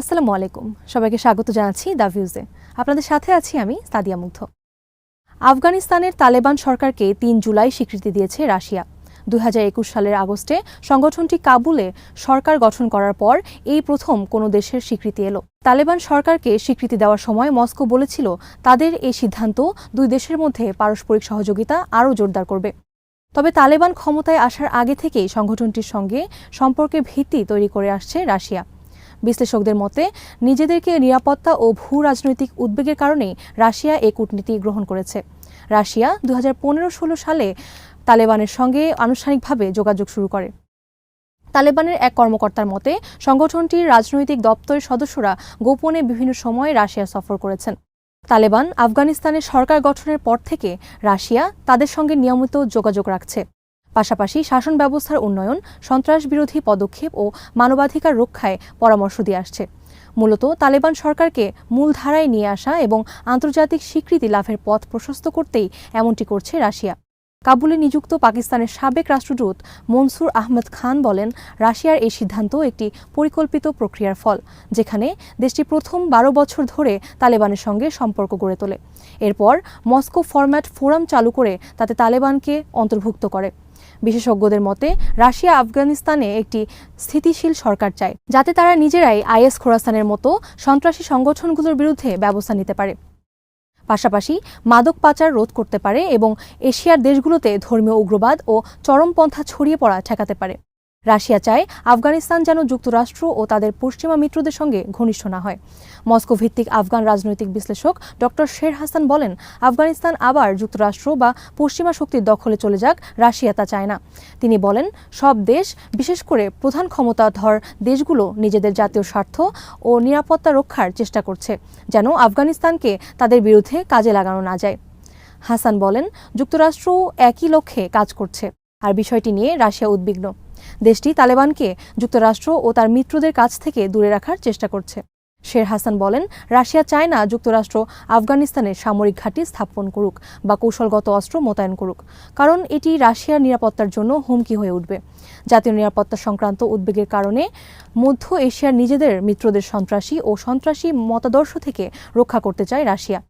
আসসালামু আলাইকুম। সবাইকে স্বাগত জানাচ্ছি দ্য ভিউজে। আপনাদের সাথে আছি আমি সাদিয়া মুগ্ধ। আফগানিস্তানের তালেবান সরকারকে তিন জুলাই স্বীকৃতি দিয়েছে রাশিয়া। দুই হাজার একুশ সালের আগস্টে সংগঠনটি কাবুলে সরকার গঠন করার পর এই প্রথম কোনো দেশের স্বীকৃতি এলো। তালেবান সরকারকে স্বীকৃতি দেওয়ার সময় মস্কো বলেছিল, তাদের এই সিদ্ধান্ত দুই দেশের মধ্যে পারস্পরিক সহযোগিতা আরও জোরদার করবে। তবে তালেবান ক্ষমতায় আসার আগে থেকেই সংগঠনটির সঙ্গে সম্পর্কের ভিত্তি তৈরি করে আসছে রাশিয়া। বিশ্লেষকদের মতে, নিজেদেরকে নিরাপত্তা ও ভূ রাজনৈতিক উদ্বেগের কারণেই রাশিয়া এ কূটনীতি গ্রহণ করেছে। রাশিয়া দু হাজার সালে তালেবানের সঙ্গে আনুষ্ঠানিকভাবে যোগাযোগ শুরু করে। তালেবানের এক কর্মকর্তার মতে, সংগঠনটির রাজনৈতিক দপ্তরের সদস্যরা গোপনে বিভিন্ন সময়ে রাশিয়া সফর করেছেন। তালেবান আফগানিস্তানের সরকার গঠনের পর থেকে রাশিয়া তাদের সঙ্গে নিয়মিত যোগাযোগ রাখছে। পাশাপাশি শাসন ব্যবস্থার উন্নয়ন সন্ত্রাস বিরোধী পদক্ষেপ ও মানবাধিকার রক্ষায় পরামর্শ দিয়ে আসছে। মূলত তালেবান সরকারকে মূলধারায় নিয়ে আসা এবং আন্তর্জাতিক স্বীকৃতি লাভের পথ প্রশস্ত করতেই এমনটি করছে রাশিয়া। কাবুলে নিযুক্ত পাকিস্তানের সাবেক রাষ্ট্রদূত মনসুর আহমেদ খান বলেন, রাশিয়ার এই সিদ্ধান্ত একটি পরিকল্পিত প্রক্রিয়ার ফল, যেখানে দেশটি প্রথম বারো বছর ধরে তালেবানের সঙ্গে সম্পর্ক গড়ে তোলে। এরপর মস্কো ফরম্যাট ফোরাম চালু করে তাতে তালেবানকে অন্তর্ভুক্ত করে। বিশেষজ্ঞদের মতে, রাশিয়া আফগানিস্তানে একটি স্থিতিশীল সরকার চায়, যাতে তারা নিজেরাই আইএস খোরাস্তানের মতো সন্ত্রাসী সংগঠনগুলোর বিরুদ্ধে ব্যবস্থা নিতে পারে। পাশাপাশি মাদক পাচার রোধ করতে পারে এবং এশিয়ার দেশগুলোতে ধর্মীয় উগ্রবাদ ও চরমপন্থা ছড়িয়ে পড়া ঠেকাতে পারে। রাশিয়া চায় আফগানিস্তান যেন যুক্তরাষ্ট্র ও তাদের পশ্চিমা মিত্রদের সঙ্গে ঘনিষ্ঠ না হয়। মস্কো ভিত্তিক আফগান রাজনৈতিক বিশ্লেষক ডক্টর শের হাসান বলেন, আফগানিস্তান আবার যুক্তরাষ্ট্র বা পশ্চিমা শক্তির দখলে চলে যাক, রাশিয়া তা চায় না। তিনি বলেন, সব দেশ, বিশেষ করে প্রধান ক্ষমতাধর দেশগুলো নিজেদের জাতীয় স্বার্থ ও নিরাপত্তা রক্ষার চেষ্টা করছে, যেন আফগানিস্তানকে তাদের বিরুদ্ধে কাজে লাগানো না যায়। হাসান বলেন, যুক্তরাষ্ট্রও একই লক্ষ্যে কাজ করছে। আর বিষয়টি নিয়ে রাশিয়া উদ্বিগ্ন। দেশটি তালেবানকে যুক্তরাষ্ট্র ও তার মিত্রদের কাছ থেকে দূরে রাখার চেষ্টা করছে। শের হাসান বলেন, রাশিয়া চায় না যুক্তরাষ্ট্র আফগানিস্তানে সামরিক ঘাঁটি স্থাপন করুক বা কৌশলগত অস্ত্র মোতায়েন করুক, কারণ এটি রাশিয়ার নিরাপত্তার জন্য হুমকি হয়ে উঠবে। জাতীয় নিরাপত্তা সংক্রান্ত উদ্বেগের কারণে মধ্য এশিয়ার নিজেদের মিত্রদের সন্ত্রাসী ও সন্ত্রাসী মতাদর্শ থেকে রক্ষা করতে চায় রাশিয়া।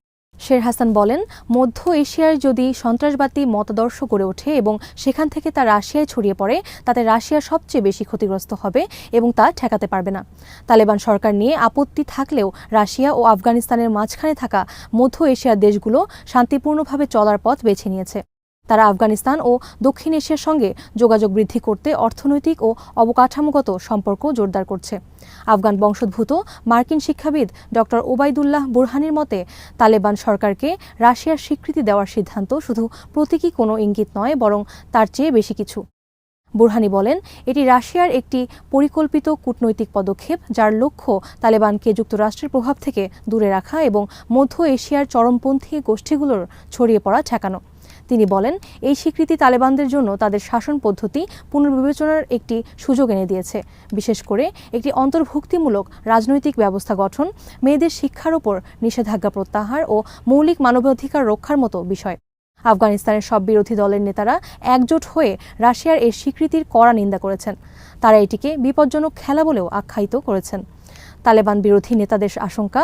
শের হাসান বলেন, মধ্য এশিয়ায় যদি সন্ত্রাসবাদী মতাদর্শ গড়ে ওঠে এবং সেখান থেকে তা রাশিয়ায় ছড়িয়ে পড়ে, তাতে রাশিয়া সবচেয়ে বেশি ক্ষতিগ্রস্ত হবে এবং তা ঠেকাতে পারবে না। তালেবান সরকার নিয়ে আপত্তি থাকলেও রাশিয়া ও আফগানিস্তানের মাঝখানে থাকা মধ্য এশিয়ার দেশগুলো শান্তিপূর্ণভাবে চলার পথ বেছে নিয়েছে। তারা আফগানিস্তান ও দক্ষিণ এশিয়ার সঙ্গে যোগাযোগ বৃদ্ধি করতে অর্থনৈতিক ও অবকাঠামোগত সম্পর্ক জোরদার করছে। আফগান বংশোদ্ভূত মার্কিন শিক্ষাবিদ ডক্টর ওবায়দুল্লাহ বুরহানির মতে, তালেবান সরকারকে রাশিয়ার স্বীকৃতি দেওয়ার সিদ্ধান্ত শুধু প্রতীকী কোনো ইঙ্গিত নয়, বরং তার চেয়ে বেশি কিছু। বুরহানি বলেন, এটি রাশিয়ার একটি পরিকল্পিত কূটনৈতিক পদক্ষেপ যার লক্ষ্য তালেবানকে যুক্তরাষ্ট্রের প্রভাব থেকে দূরে রাখা এবং মধ্য এশিয়ার চরমপন্থী গোষ্ঠীগুলোর ছড়িয়ে পড়া ঠেকানো। তিনি বলেন, এই স্বীকৃতি তালেবানদের জন্য তাদের শাসন পদ্ধতি পুনর্বিবেচনার একটি সুযোগ এনে দিয়েছে। বিশেষ করে একটি অন্তর্ভুক্তিমূলক রাজনৈতিক ব্যবস্থা গঠন, মেয়েদের শিক্ষার ওপর নিষেধাজ্ঞা প্রত্যাহার ও মৌলিক মানবাধিকার রক্ষার মতো বিষয়। আফগানিস্তানের সব বিরোধী দলের নেতারা একজোট হয়ে রাশিয়ার এই স্বীকৃতির কড়া নিন্দা করেছেন। তারা এটিকে বিপজ্জনক খেলা বলেও আখ্যায়িত করেছেন। তালেবান বিরোধী নেতাদের আশঙ্কা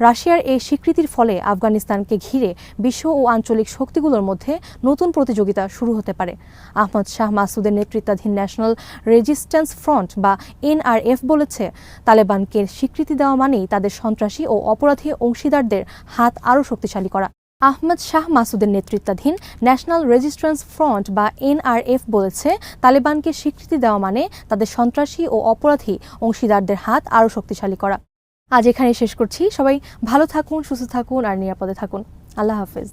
রাশিয়ার এই স্বীকৃতির ফলে আফগানিস্তানকে ঘিরে বিশ্ব ও আঞ্চলিক শক্তিগুলোর মধ্যে নতুন প্রতিযোগিতা শুরু হতে পারে। আহমদ শাহ মাসুদের নেতৃত্বাধীন ন্যাশনাল রেজিস্ট্যান্স ফ্রন্ট বা এনআরএফ বলেছে, তালেবানকে স্বীকৃতি দেওয়া মানেই তাদের সন্ত্রাসী ও অপরাধী অংশীদারদের হাত আরও শক্তিশালী করা। আহমদ শাহ মাসুদের নেতৃত্বাধীন ন্যাশনাল রেজিস্ট্যান্স ফ্রন্ট বা এনআরএফ বলেছে, তালেবানকে স্বীকৃতি দেওয়া মানে তাদের সন্ত্রাসী ও অপরাধী অংশীদারদের হাত আরও শক্তিশালী করা। আজ এখানে শেষ করছি। সবাই ভালো থাকুন সুস্থ থাকুন আর নিরাপদে থাকুন। আল্লাহ হাফেজ।